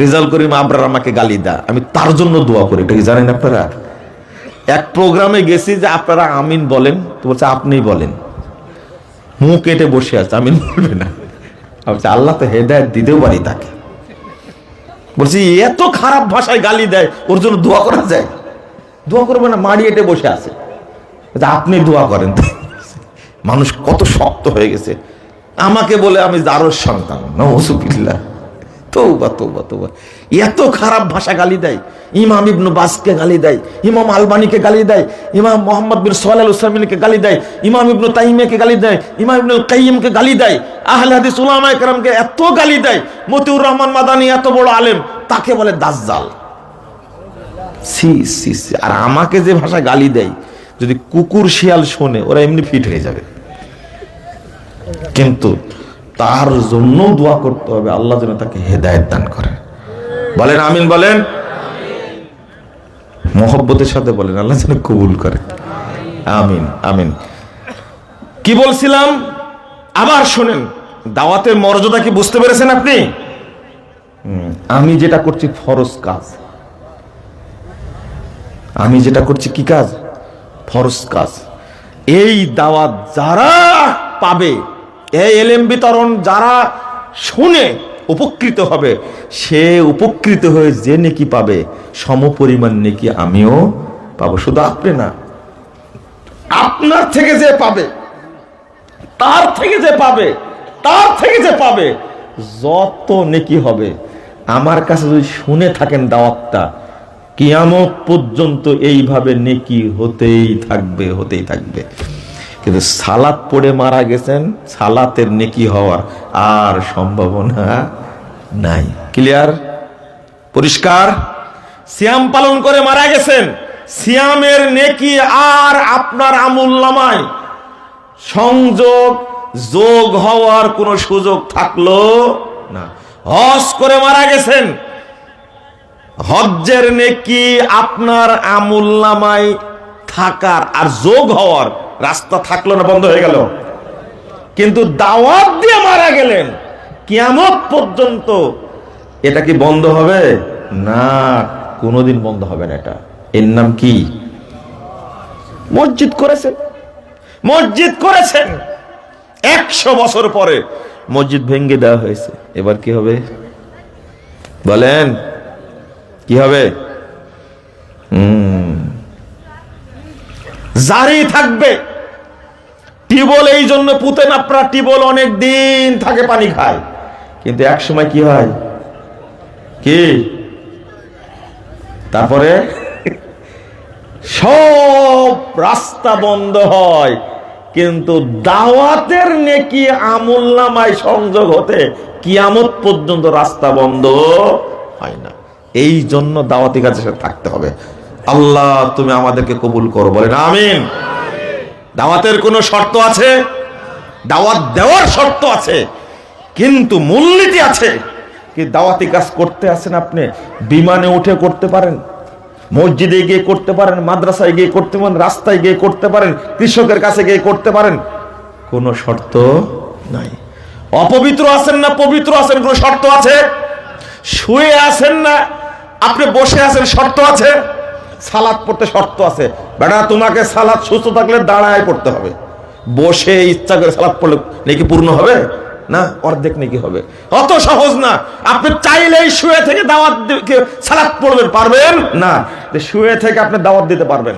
রেজাল করিম আবরার আমাকে গালি দেয় আমি তার জন্য দোয়া করি। এটা কি জানেন আপনারা? এক প্রোগ্রামে গেছি যে আপনারা আমিন বলেন, তো বলছে আপনিই বলেন। মুখ কেটে বসে আছে, আমিন বলবে না। আল্লাহ তো হেদায়ত দিতেও পারি তাকে। বলছি, এত খারাপ ভাষায় গালি দেয়, ওর জন্য দোয়া করা যায়? দোয়া করবে না, মাড়ি এটে বসে আছে। আপনি দোয়া করেন। মানুষ কত শক্ত হয়ে গেছে। আমাকে বলে আমি দারোর সন্তান নজুবিল্লা তৌবা তৌবা তৌবা। এত খারাপ ভাষা গালি দেয়। ইমাম ইবনু বাসকে গালি দেয়, ইমাম আলবানিকে গালি দেয়, ইমাম মোহাম্মদ বিন সোহাল উসলামিনকে গালি দেয়, ইমাম ইবনু তাইমিয়াকে গালি দেয়, ইমাম ইবনুল কাইয়িমকে গালি দেয়, আহলে হাদিস এত গালি দেয়, মতিউর রহমান মাদানি এত বড় আলেম, তাকে বলে দাজ্জাল। সি সি সি, আর আমাকে যে ভাষা গালি দেয়, যদি কুকুর শিয়াল শোনে, ওরা এমনি ফিট হয়ে যাবে। কিন্তু তার জন্য দোয়া করতে হবে। আল্লাহ যেন তাকে হেদায়ত দান করে। বলেন, আমিন বলেন? মোহব্বতের সাথে বলেন, আল্লাহ যেন কবুল করে। আমিন আমিন। কি বলছিলাম? আবার শোনেন, দাওয়াতের মর্যাদা কি বুঝতে পেরেছেন আপনি? আমি যেটা করছি ফরজ কাজ। আমি যেটা করছি কি কাজ? ফরজ কাজ। এই দাওয়াত যারা পাবে এই এলেম বিতরণ যারা শুনে উপকৃত হবে, সে উপকৃত হয়ে যে নেকি পাবে, সমপরিমাণ নেকি আমিও পাবো। শুধু আপনি না, আপনার থেকে যে পাবে, তার থেকে যে পাবে, তার থেকে যে পাবে, যত নেকি হবে, আমার কাছে যদি শুনে থাকেন দাওয়াতটা, কিয়ামত পর্যন্ত এইভাবে নেকি হতেই থাকবে হতেই থাকবে। কিন্তু সালাত পড়ে মারা গেছেন, সালাতের নেকি হওয়ার আর সম্ভাবনা নাই। ক্লিয়ার পরিষ্কার? সিয়াম পালন করে মারা গেছেন, সিয়ামের নেকি আর আপনার আমুল নামায় সংযোগ, যোগ হওয়ার কোনো সুযোগ থাকল না। হজ করে মারা গেছেন, হজ্জের নেকি আপনার আমুল নামায় থাকার আর যোগ হওয়ার রাস্তা থাকল না, বন্ধ হয়ে গেল। কিন্তু দাওয়াত দিয়ে মারা গেলেন। কিয়ামত পর্যন্ত এটা কি বন্ধ হবে? না, কোনোদিন বন্ধ হবে না এটা। এর নাম কি? মসজিদ করেছেন মসজিদ করেছেন একশো বছর পরে মসজিদ ভেঙ্গে দেওয়া হয়েছে। এবার কি হবে? বলেন, কি হবে? জারি থাকবে। টিবল, এই জন্য পুতেন আপনার টিবল অনেক দিন থাকে পানি খায়। কিন্তু এক সময় কি হয়? কি? তারপরে সব রাস্তা বন্ধ হয়, কিন্তু দাওয়াতের নেকি আমুল নামায় সংযোগ হতে কিয়ামত পর্যন্ত রাস্তা বন্ধ হয় না। এই জন্য দাওয়াতি সাথে থাকতে হবে। আল্লাহ তুমি আমাদেরকে কবুল করো, বলেন আমিন। দাওয়াতের কোনো শর্ত আছে? দাওয়াত দেওয়ার শর্ত আছে, কিন্তু মূলনীতি আছে। কি দাওয়াতি কাজ করতে আছেন আপনি? বিমানে উঠে করতে পারেন, মসজিদে গিয়ে করতে পারেন, মাদ্রাসায় গিয়ে করতে পারেন, রাস্তায় গিয়ে করতে পারেন, কৃষকের কাছে গিয়ে করতে পারেন? কোনো শর্ত নাই। অপবিত্র আছেন না পবিত্র আছেন, কোনো শর্ত আছে? শুয়ে আছেন না? আপনি বসে আছেন, শর্ত আছে? সালাদ পড়তে শর্ত আছে। বেটা, তোমাকে সালাদ সুস্থ থাকলে দাঁড়ায় পড়তে হবে। বসে ইচ্ছা করে সালাদ পড়লে নাকি পূর্ণ হবে? না, অর্ধেক নাকি হবে। অত সহজ না। আপনি চাইলেই শুয়ে থেকে দাওয়াত সালাদ পড়বেন, পারবেন? না। শুয়ে থেকে আপনি দাওয়াত দিতে পারবেন।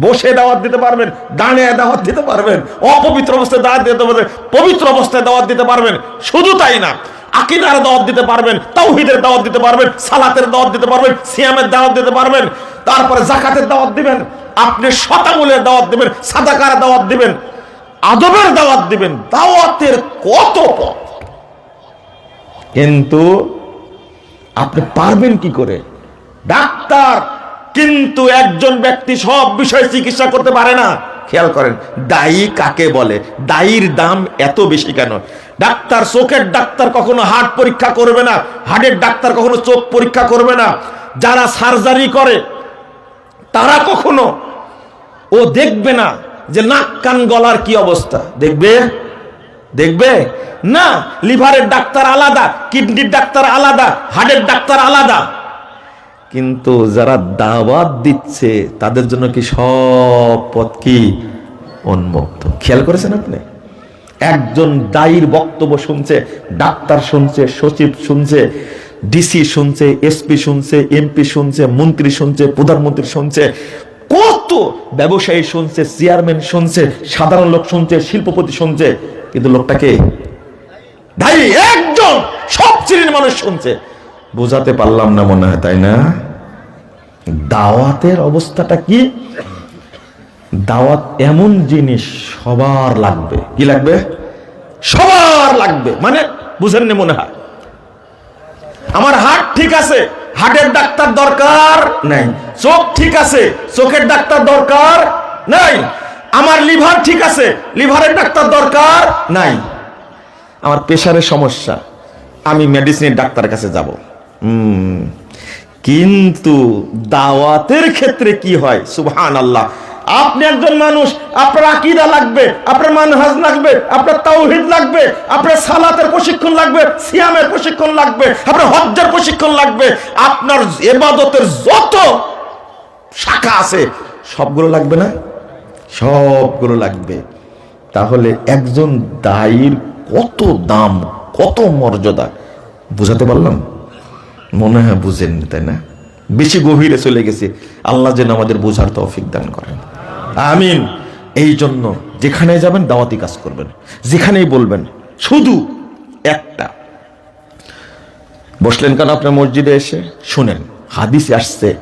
বসে দাওয়াত দিতে পারবেন দাঁড়িয়ে দাওয়াত দিতে পারবেন, অপবিত্র অবস্থায় দাওয়াত দিতে পারবেন, পবিত্র অবস্থায় দাওয়াত দিতে পারবেন। শুধু তাই না, আকিদার দাওয়াত দিতে পারবেন, তাওহিদের দাওয়াত দিতে পারবেন, সালাতের দাওয়াত দিতে পারবেন, সিয়ামের দাওয়াত দিতে পারবেন। তারপরে জাকাতের দাওয়াত দিবেন, আপনি শতামূলের দাওয়াত দিবেন, সাদাকার দাওয়াত দিবেন, আদবের দাওয়াত দিবেন, দাওয়াতের কত পথ? কিন্তু আপনি পারবেন কি করে? ডাক্তার, কিন্তু একজন ব্যক্তি সব বিষয়ে চিকিৎসা করতে পারে না। খেয়াল করেন, দায়ী কাকে বলে? দায়ীর দাম এত বেশি কেন? ডাক্তার চোখের ডাক্তার কখনো হার্ট পরীক্ষা করবে না, হার্টের ডাক্তার কখনো চোখ পরীক্ষা করবে না। যারা সার্জারি করে তারা কখনো, ও দেখবে না যে নাক কান গলার কি অবস্থা। দেখবে? দেখবে? না, লিভারের ডাক্তার আলাদা, কিডনির ডাক্তার আলাদা, হার্টের ডাক্তার আলাদা। কিন্তু যারা দাওয়াত দিচ্ছে, তাদের জন্য কি সব পথ কি উন্মুক্ত? খেয়াল করেছেন আপনি? একজন দায়ীর বক্তব্য শুনছে, ডাক্তার শুনছে, সচিব শুনছে ডিসি শুনছে এসপি শুনছে এমপি শুনছে, মন্ত্রী শুনছে, প্রধানমন্ত্রী শুনছে, কত ব্যবসায়ী শুনছে, চেয়ারম্যান শুনছে, সাধারণ লোক শুনছে, শিল্পপতি শুনছে, কিন্তু লোকটাকে দায়ী একজন সব শ্রেণির মানুষ শুনছে। বোঝাতে পারলাম না মনে হয়, তাই না? দাওয়াতের অবস্থাটা কি? দাওয়াত এমন জিনিস সবার লাগবে। কি লাগবে? সবার লাগবে। মানে বুঝেননি মনে হয়? আমার হার্ট ঠিক আছে, হার্টের ডাক্তার দরকার নাই। চোখ ঠিক আছে, চোখের ডাক্তার দরকার নাই। আমার লিভার ঠিক আছে, লিভারের ডাক্তার দরকার নাই। আমার প্রেশারের সমস্যা, আমি মেডিসিনের ডাক্তারের কাছে যাব। কিন্তু দাওয়াতের ক্ষেত্রে কি হয়? সুবহান আল্লাহ আপনি একজন মানুষ, আপনার আকিদা লাগবে, আপনার মানহাজ লাগবে, আপনার তাওহিদ লাগবে, আপনার সালাতের প্রশিক্ষণ লাগবে, সিয়ামের প্রশিক্ষণ লাগবে, আপনার হজ্জের প্রশিক্ষণ লাগবে, আপনার এবাদতের যত শাখা আছে, সবগুলো লাগবে না? সবগুলো লাগবে। তাহলে একজন দায়ীর কত দাম, কত মর্যাদা, বুঝাতে পারলাম? মনে হয় বুঝেননি, তাই না? বেশি গভীরে চলে গেছে। আল্লাহ যেন আমাদের বোঝার তৌফিক দান করেন। আমিন। এই জন্য যেখানে যাবেন দাওয়াতি কাজ করবেন। যেখানেই বলবেন। শুধু একটা। বসলেন কেন আপনার মসজিদে এসে? শুনেন, হাদিসে আসছে,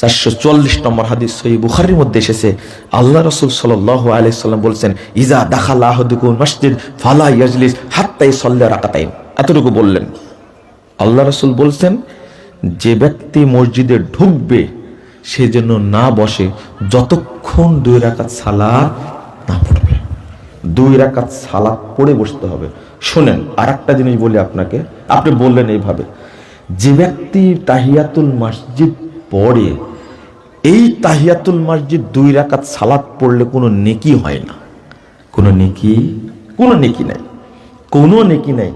চারশো চল্লিশ নম্বর হাদিস সহি বুখারির মধ্যে এসেছে। আল্লাহ রসুল সাল্লাহ আলাইসাল্লাম বলছেন ইজা দাখাল আহদিকুল মসজিদ, ফালা ইয়াজলিস হাত্তাই সল্লা রাকাতাইন। এতটুকু বললেন। আল্লাহ রসুল বলছেন, যে ব্যক্তি মসজিদে ঢুকবে সে যেন না বসে যতক্ষণ দুই রাকাত সালাদ না পড়বে, দুই রাকাত সালাত পড়ে বসতে হবে। শোনেন আর একটা জিনিস বলি আপনাকে। আপনি বললেন এইভাবে, যে ব্যক্তি তাহিয়াতুল মসজিদ পড়ে, এই তাহিয়াতুল মসজিদ দুই রাকাত সালাদ পড়লে কোনো নেকি হয় না। কোনো নেকি? কোনো নেকি নাই। কোনো নেকি নাই।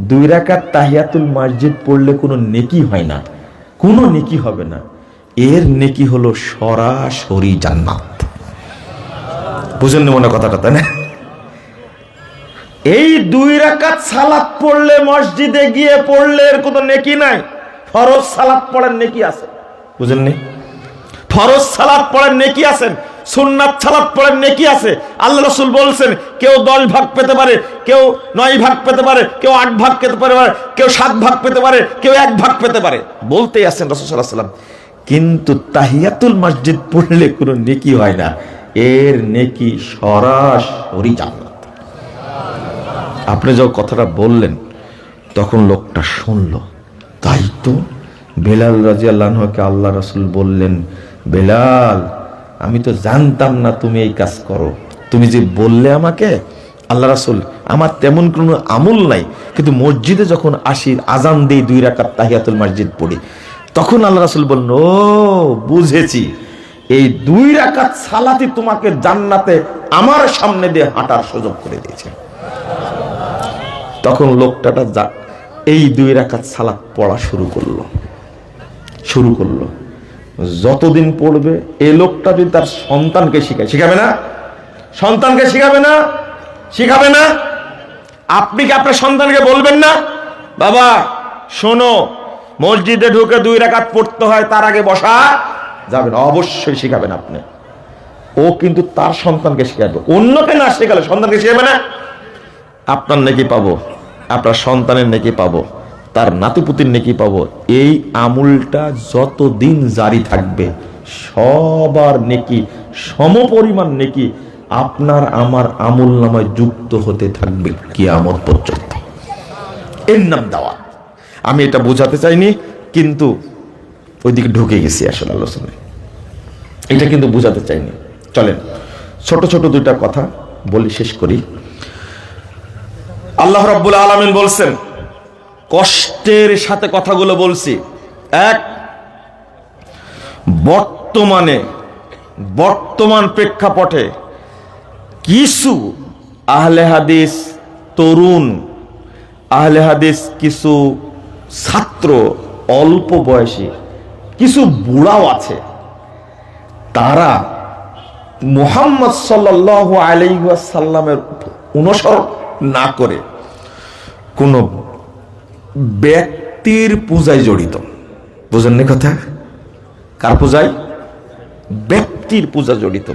দুই রাকাত তাহিয়াতুল মসজিদ পড়লে কোনো নেকি হয় না। কোনো নেকি হবে না। এর নেকি হলো সরাসরি জান্নাত। মনে কথাটা, তাই না? এই দুই রাকাত সালাত পড়লে, মসজিদে গিয়ে পড়লে এর কোনো নেকি নাই। ফরজ সালাত পড়ার নেকি আছে। ফরজ সালাত পড়ার নেকি আছেন সুন্নাত সালাত পড়ার নেকি আছে। আল্লাহ রসুল বলছেন, কেউ দশ ভাগ পেতে পারে, কেউ নয় ভাগ পেতে পারে, কেউ আট ভাগ পেতে পারে, কেউ সাত ভাগ পেতে পারে, কেউ এক ভাগ পেতে পারে। বলতেই আছেন রসুল সাল্লাহ সাল্লাম কিন্তু তাহিয়াতুল মসজিদ পড়লে কোনো নেকি হয় না। এর নেকি সরাসরি জান্নাত। আপনি যখন কথাটা বললেন, তখন লোকটা শুনল। তাই তো বেলাল রাজি আল্লাহকে আল্লাহ রসুল বললেন, বেলাল, আমি তো জানতাম না তুমি এই কাজ করো। তুমি যে বললে আমাকে, আল্লাহ রাসুল, আমার তেমন কোনো আমল নাই। কিন্তু মসজিদে যখন আসি, আজান দিই দুই রাকাত তাহিয়াতুল মসজিদ পড়ি। তখন আল্লাহ রাসুল বললেন ও বুঝেছি। এই দুই রাকাত সালাতি তোমাকে জান্নাতে আমার সামনে দিয়ে হাঁটার সুযোগ করে দিয়েছে। তখন লোকটাটা এই দুই রাকাত সালাত পড়া শুরু করল। শুরু করল। যতদিন পড়বে, এই লোকটা যদি তার সন্তানকে শিখায়, শিখাবে না? সন্তানকে শিখাবে না? শিখাবে না? আপনি কি আপনার সন্তানকে বলবেন না? বাবা, শোনো মসজিদে ঢুকে দুই রাকাত পড়তে হয়, তার আগে বসা যাবেন অবশ্যই শিখাবেন আপনি। ও কিন্তু তার সন্তানকে শিখাবে। অন্যকে না শেখালে সন্তানকে শিখাবে না। আপনার নেকি পাবো, আপনার সন্তানের নেকি পাবো, তার নাতিপুতির নেকি পাবো। এই আমুলটা যতদিন জারি থাকবে, সবার নেকি, সমপরিমাণ নেকি আপনার আমার আমুল নামায় যুক্ত হতে থাকবে কিয়ামত পর্যন্ত। এর নাম দাওয়া আমি এটা বোঝাতে চাইনি, কিন্তু ওইদিকে ঢুকে গেছি আসলে আলোচনায়। এটা কিন্তু বোঝাতে চাইনি। চলেন, ছোট ছোট দুইটা কথা বলি, শেষ করি। আল্লাহ রাব্বুল আলামিন বলছেন, কষ্টের সাথে কথাগুলো বলছি। এক, বর্তমানে, বর্তমান প্রেক্ষাপটে কিছু আহলে হাদিস তরুণ, আহলে হাদিস কিছু ছাত্র অল্প বয়সী, কিছু বুড়াও আছে। তারা মুহাম্মদ সাল্লাহ আলাইসাল্লামের অনুসরণ না করে কোন ব্যক্তির পূজায় জড়িত। বুঝেননি কথা? কার পূজায়? ব্যক্তির পূজা জড়িত।